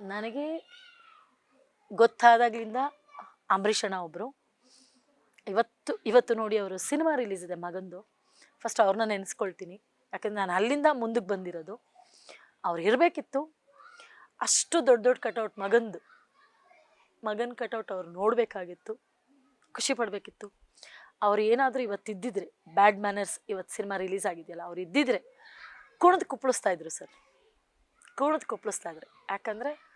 ನನಗೆ ಗೊತ್ತಾದಾಗಲಿಂದ ಅಂಬರೀಷಣ್ಣ ಒಬ್ಬರು ಇವತ್ತು ಇವತ್ತು ನೋಡಿ ಅವರು ಸಿನಿಮಾ ರಿಲೀಸ್ ಇದೆ ಮಗಂದು. ಫಸ್ಟ್ ಅವ್ರನ್ನ ನೆನೆಸ್ಕೊಳ್ತೀನಿ. ಯಾಕಂದ್ರೆ ನಾನು ಅಲ್ಲಿಂದ ಮುಂದಕ್ಕೆ ಬಂದಿರೋದು. ಅವ್ರು ಇರಬೇಕಿತ್ತು. ಅಷ್ಟು ದೊಡ್ಡ ದೊಡ್ಡ ಕಟೌಟ್ ಮಗಂದು. ಮಗನ ಕಟೌಟ್ ಅವ್ರು ನೋಡಬೇಕಾಗಿತ್ತು. ಖುಷಿ ಪಡಬೇಕಿತ್ತು. ಅವ್ರು ಏನಾದರೂ ಇವತ್ತು ಇದ್ದಿದ್ರೆ ಬ್ಯಾಡ್ ಮ್ಯಾನರ್ಸ್ ಇವತ್ತು ಸಿನಿಮಾ ರಿಲೀಸ್ ಆಗಿದೆಯಲ್ಲ, ಅವ್ರು ಇದ್ದಿದ್ರೆ ಕುಣಿದು ಕುಪ್ಪಳಿಸ್ತಾ ಇದ್ರು ಸರ್. ಕುಣಿದು ಕುಪ್ಪಳಿಸ್ತಾ ಇದ್ರು. ಯಾಕಂದರೆ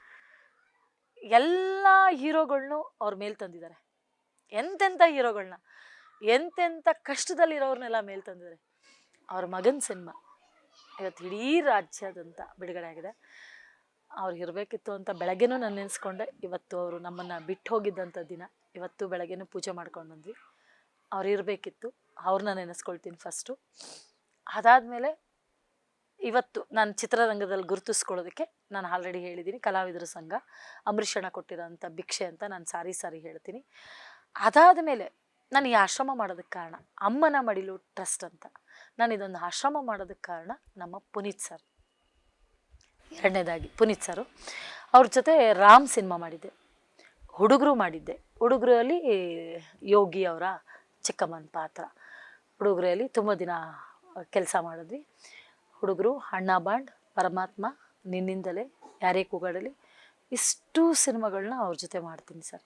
ಎಲ್ಲ ಹೀರೋಗಳ್ನು ಅವ್ರ ಮೇಲೆ ತಂದಿದ್ದಾರೆ ಎಂತೆಂಥ ಹೀರೋಗಳನ್ನ ಎಂತೆಂಥ ಕಷ್ಟದಲ್ಲಿರೋರ್ನೆಲ್ಲ ಮೇಲೆ ತಂದಿದ್ದಾರೆ ಅವ್ರ ಮಗನ ಸಿನಿಮಾ ಇವತ್ತು ಇಡೀ ರಾಜ್ಯದಂಥ ಬಿಡುಗಡೆ ಆಗಿದೆ. ಅವ್ರು ಇರಬೇಕಿತ್ತು ಅಂತ ಬೆಳಗ್ಗೆನೂ ನಾನು ನೆನೆಸ್ಕೊಂಡೆ, ಇವತ್ತು ಅವರು ನಮ್ಮನ್ನು ಬಿಟ್ಟು ಹೋಗಿದ್ದಂಥ ದಿನ, ಇವತ್ತು ಬೆಳಗ್ಗೆನೂ ಪೂಜೆ ಮಾಡ್ಕೊಂಡು ಬಂದ್ವಿ. ಅವ್ರು ಇರಬೇಕಿತ್ತು ಅವ್ರನ್ನ ನೆನೆಸ್ಕೊಳ್ತೀನಿ ಫಸ್ಟು. ಅದಾದಮೇಲೆ ಇವತ್ತು ನಾನು ಚಿತ್ರರಂಗದಲ್ಲಿ ಗುರುತಿಸ್ಕೊಳ್ಳೋದಕ್ಕೆ ನಾನು ಆಲ್ರೆಡಿ ಹೇಳಿದ್ದೀನಿ, ಕಲಾವಿದರ ಸಂಘ ಅಂಬರೀಷಣ ಕೊಟ್ಟಿರೋಂಥ ಭಿಕ್ಷೆ ಅಂತ ನಾನು ಸಾರಿ ಸಾರಿ ಹೇಳ್ತೀನಿ. ಅದಾದ ಮೇಲೆ ನಾನು ಈ ಆಶ್ರಮ ಮಾಡೋದಕ್ಕೆ ಕಾರಣ ಅಮ್ಮನ ಮಡಿಲು ಟ್ರಸ್ಟ್ ಅಂತ. ನಾನು ಇದೊಂದು ಆಶ್ರಮ ಮಾಡೋದಕ್ಕೆ ಕಾರಣ ನಮ್ಮ ಪುನೀತ್ ಸರ್. ಎರಡನೇದಾಗಿ ಪುನೀತ್ ಸರು. ಅವ್ರ ಜೊತೆ ರಾಮ್ ಸಿನಿಮಾ ಮಾಡಿದ್ದೆ. ಹುಡುಗರು ಮಾಡಿದ್ದೆ. ಹುಡುಗರಲ್ಲಿ ಯೋಗಿ ಅವರ ಚಿಕ್ಕಮ್ಮನ ಪಾತ್ರ. ಹುಡುಗರಲ್ಲಿ ತುಂಬ ದಿನ ಕೆಲಸ ಮಾಡಿದ್ವಿ. ಹುಡುಗರು, ಅಣ್ಣ ಬಾಂಡ್, ಪರಮಾತ್ಮ, ನಿನ್ನಿಂದಲೇ, ಯಾರೇ ಕೂಗಾಡಲಿ, ಇಷ್ಟು ಸಿನಿಮಾಗಳನ್ನ ಅವ್ರ ಜೊತೆ ಮಾಡ್ತೀನಿ ಸರ್.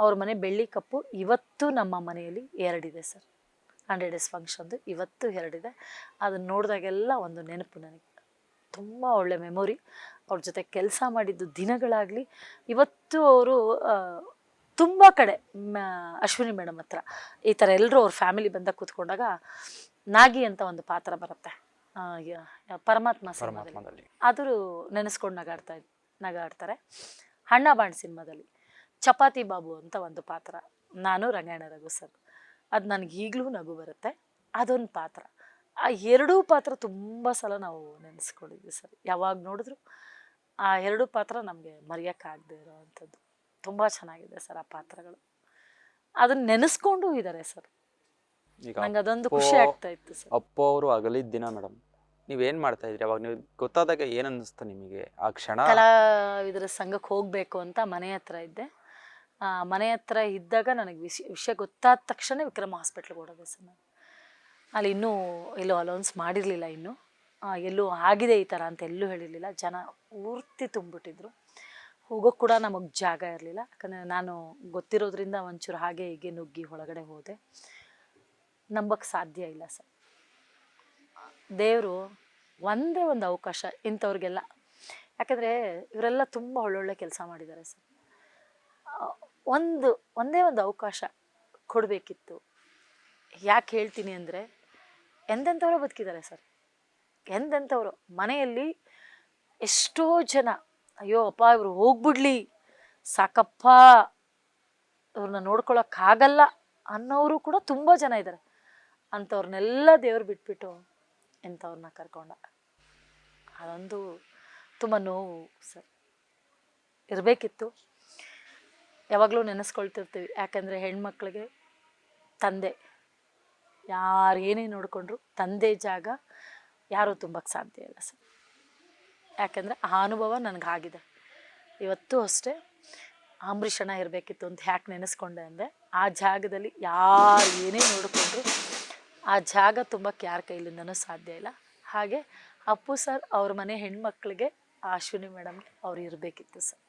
ಅವ್ರ ಮನೆ ಬೆಳ್ಳಿ ಕಪ್ಪು ಇವತ್ತು ನಮ್ಮ ಮನೆಯಲ್ಲಿ ಎರಡಿದೆ ಸರ್. ಹಂಡ್ರೆಡ್ ಡೇಸ್ ಫಂಕ್ಷನ್ದು ಇವತ್ತು ಎರಡಿದೆ. ಅದನ್ನು ನೋಡಿದಾಗೆಲ್ಲ ಒಂದು ನೆನಪು ನನಗೆ. ತುಂಬ ಒಳ್ಳೆ ಮೆಮೊರಿ. ಅವ್ರ ಜೊತೆ ಕೆಲಸ ಮಾಡಿದ್ದು ದಿನಗಳಾಗಲಿ, ಇವತ್ತು ಅವರು ತುಂಬ ಕಡೆ ಅಶ್ವಿನಿ ಮೇಡಮ್ ಹತ್ರ ಈ ಥರ ಎಲ್ಲರೂ ಅವ್ರ ಫ್ಯಾಮಿಲಿ ಬಂದಾಗ ಕೂತ್ಕೊಂಡಾಗ ನಾಗಿ ಅಂತ ಒಂದು ಪಾತ್ರ ಬರುತ್ತೆ. ಆ, ಯ- ಪರಮಾತ್ಮ ಸಿನಿಮಾದಲ್ಲಿ. ಪರಮಾತ್ಮದಲ್ಲಿ. ಆದರೂ ನೆನೆಸ್ಕೊಂಡು ನಗಾಡ್ತಾ ಇದ್ ನಗಾಡ್ತಾರೆ. ಹಣ್ಣ ಬಾಣ್ ಸಿನಿಮಾದಲ್ಲಿ. ಚಪಾತಿ ಬಾಬು ಅಂತ ಒಂದು ಪಾತ್ರ. ನಾನು ರಂಗಾಯಣ ರಘು ಸರ್. ಅದು ನನಗೆ ಈಗಲೂ ನಗು ಬರುತ್ತೆ. ಅದೊಂದು ಪಾತ್ರ. ಆ ಎರಡೂ ಪಾತ್ರ ತುಂಬ ಸಲ ನಾವು ನೆನೆಸ್ಕೊಂಡಿದ್ವಿ ಸರ್. ಯಾವಾಗ ನೋಡಿದ್ರು ಆ ಎರಡೂ ಪಾತ್ರ ನಮಗೆ ಮರೆಯೋಕ್ಕಾಗದೇ ಇರೋವಂಥದ್ದು ತುಂಬ ಚೆನ್ನಾಗಿದೆ ಸರ್ ಆ ಪಾತ್ರಗಳು. ಅದನ್ನ ನೆನೆಸ್ಕೊಂಡು ಇದ್ದಾರೆ ಸರ್. ಈಗ ನಂಗೆ ಅದೊಂದು ಖುಷಿ ಆಗ್ತಾ ಇತ್ತು ಸರ್. ಅಪ್ಪ ಅವರು ಅಗಲಿದ ದಿನ ಮೇಡಮ್. ನೀವೇನ್ ಮಾಡ್ತಾ ಇದ್ರಿ? ಅವಾಗ ನೀವು ಗೊತ್ತಾದಾಗ ಏನ್ ಅನ್ನಿಸ್ತು ನಿಮಗೆ? ಆ ಕ್ಷಣ? ಕಲಾವಿದರ ಸಂಘಕ್ಕೆ ಹೋಗಬೇಕು ಅಂತ ಮನೆ ಹತ್ರ ಇದ್ದೆ. ಆ, ಮನೆ ಹತ್ರ ಇದ್ದಾಗ ನನಗೆ ವಿಷಯ ವಿಷಯ ಗೊತ್ತಾದ ತಕ್ಷಣ ವಿಕ್ರಮ್ ಹಾಸ್ಪಿಟ್ಲ್ಗೆ ಓಡೋದೆ ಸರ್ ಅಲ್ಲಿ ಇನ್ನೂ ಎಲ್ಲೂ ಅಲೌನ್ಸ್ ಮಾಡಿರಲಿಲ್ಲ ಇನ್ನೂ. ಎಲ್ಲೂ ಆಗಿದೆ ಈ ಥರ ಅಂತ ಎಲ್ಲೂ ಹೇಳಿರಲಿಲ್ಲ. ಜನ ಪೂರ್ತಿ ತುಂಬಿಟ್ಟಿದ್ರು ಹೋಗೋಕ್ಕೆ ಕೂಡ ನಮಗೆ ಜಾಗ ಇರಲಿಲ್ಲ. ಯಾಕಂದರೆ ನಾನು ಗೊತ್ತಿರೋದ್ರಿಂದ ಒಂಚೂರು ಹಾಗೆ ಹೀಗೆ ನುಗ್ಗಿ ಒಳಗಡೆ ಹೋದೆ. ನಂಬಕ್ಕೆ ಸಾಧ್ಯ ಇಲ್ಲ ಸರ್. ದೇವರು ಒಂದೇ ಒಂದು ಅವಕಾಶ ಇಂಥವ್ರಿಗೆಲ್ಲ. ಯಾಕಂದರೆ ಇವರೆಲ್ಲ ತುಂಬ ಒಳ್ಳೊಳ್ಳೆ ಕೆಲಸ ಮಾಡಿದ್ದಾರೆ ಸರ್. ಒಂದು, ಒಂದೇ ಒಂದು ಅವಕಾಶ ಕೊಡಬೇಕಿತ್ತು. ಯಾಕೆ ಹೇಳ್ತೀನಿ ಅಂದರೆ ಎಂದೆಂಥವ್ರು ಬದುಕಿದ್ದಾರೆ ಸರ್. ಎಂದೆಂಥವ್ರು ಮನೆಯಲ್ಲಿ ಎಷ್ಟೋ ಜನ, ಅಯ್ಯೋ ಅಪ್ಪ ಇವರು ಹೋಗ್ಬಿಡ್ಲಿ, ಸಾಕಪ್ಪ, ಇವ್ರನ್ನ ನೋಡ್ಕೊಳಕ್ಕಾಗಲ್ಲ ಅನ್ನೋರು ಕೂಡ ತುಂಬ ಜನ ಇದ್ದಾರೆ. ಅಂಥವ್ರನ್ನೆಲ್ಲ ದೇವ್ರು ಬಿಟ್ಬಿಟ್ಟು ಇಂಥವ್ರನ್ನ ಕರ್ಕೊಂಡ. ಅದೊಂದು ತುಂಬ ನೋವು ಸರ್. ಇರಬೇಕಿತ್ತು. ಯಾವಾಗಲೂ ನೆನೆಸ್ಕೊಳ್ತಿರ್ತೀವಿ. ಯಾಕಂದರೆ ಹೆಣ್ಮಕ್ಳಿಗೆ ತಂದೆ ಯಾರು ಏನೇ ನೋಡಿಕೊಂಡ್ರು ತಂದೆ ಜಾಗ ಯಾರೂ ತುಂಬಕ್ಕೆ ಸಾಧ್ಯ ಇಲ್ಲ ಸರ್. ಯಾಕಂದರೆ ಆ ಅನುಭವ ನನಗಾಗಿದೆ. ಇವತ್ತು ಅಷ್ಟೇ ಅಂಬರೀಷಣ ಇರಬೇಕಿತ್ತು ಅಂತ ಯಾಕೆ ನೆನೆಸ್ಕೊಂಡೆ ಅಂದರೆ ಆ ಜಾಗದಲ್ಲಿ ಯಾರು ಏನೇ ನೋಡಿಕೊಂಡ್ರು ಆ ಜಾಗ ತುಂಬಕ್ಕೆ ಯಾರ ಕೈಲಿಂದನೂ ಸಾಧ್ಯ ಇಲ್ಲ. ಹಾಗೆ ಅಪ್ಪು ಸರ್ ಅವ್ರ ಮನೆ ಹೆಣ್ಮಕ್ಳಿಗೆ ಅಶ್ವಿನಿ ಮೇಡಮ್ಗೆ ಅವ್ರು ಇರಬೇಕಿತ್ತು ಸರ್.